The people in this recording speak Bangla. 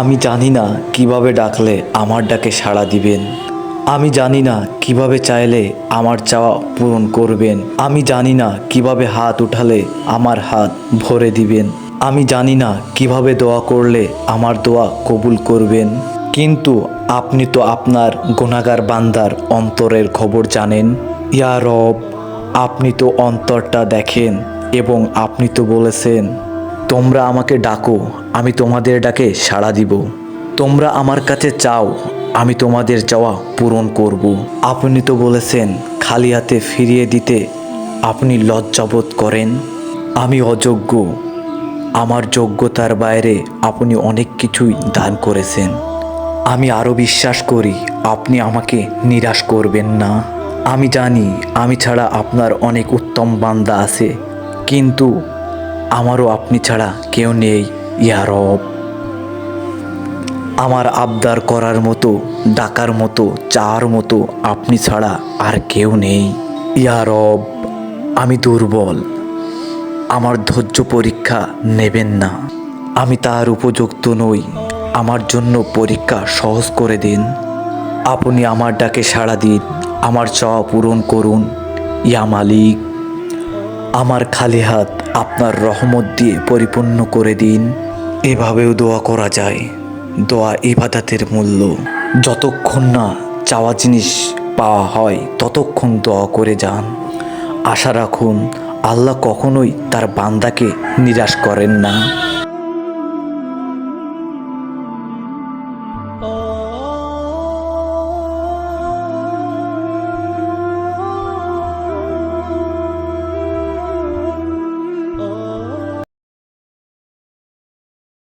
আমি জানি না কীভাবে ডাকলে আমার ডাকে সাড়া দিবেন। আমি জানি না কীভাবে চাইলে আমার চাওয়া পূরণ করবেন। আমি জানি না কীভাবে হাত উঠালে আমার হাত ভরে দিবেন। আমি জানি না কীভাবে দোয়া করলে আমার দোয়া কবুল করবেন। কিন্তু আপনি তো আপনার গুণাগার বান্দার অন্তরের খবর জানেন। ইয়া রব, আপনি তো অন্তরটা দেখেন এবং আপনি তো বলেছেন তোমরা আমাকে ডাকো, আমি তোমাদের ডাকে সাড়া দিব। তোমরা আমার কাছে চাও, আমি তোমাদের চাওয়া পূরণ করব। আপনি তো বলেছেন, খালি হাতে ফিরিয়ে দিতে আপনি লজ্জাবোধ করেন। আমি অযোগ্য। আমার যোগ্যতার বাইরে আপনি অনেক কিছুই দান করেছেন। আমি আরও বিশ্বাস করি, আপনি আমাকে নিরাশ করবেন না। আমি জানি, আমি ছাড়া আপনার অনেক উত্তম বান্দা আছে, কিন্তু আমারও আপনি ছাড়া কেউ নেই ইয়ারব আমার আবদার করার মতো, ডাকার মতো, চাওয়ার মতো আপনি ছাড়া আর কেউ নেই ইয়ারব আমি দুর্বল, আমার ধৈর্য পরীক্ষা নেবেন না। আমি তার উপযুক্ত নই, আমার জন্য পরীক্ষা সহজ করে দিন। আপনি আমার ডাকে সাড়া দিন, আমার চাওয়া পূরণ করুন, ইয়া মালিক। আমার খালি হাত আপনার রহমত দিয়ে পরিপূর্ণ করে দিন। এভাবেও দোয়া করা যায়। দোয়া ইবাদাতের মূল্য। যতক্ষণ না চাওয়া জিনিস পাওয়া হয়, ততক্ষণ দোয়া করে যান। আশা রাখুন, আল্লাহ কখনোই তার বান্দাকে নিরাশ করেন না।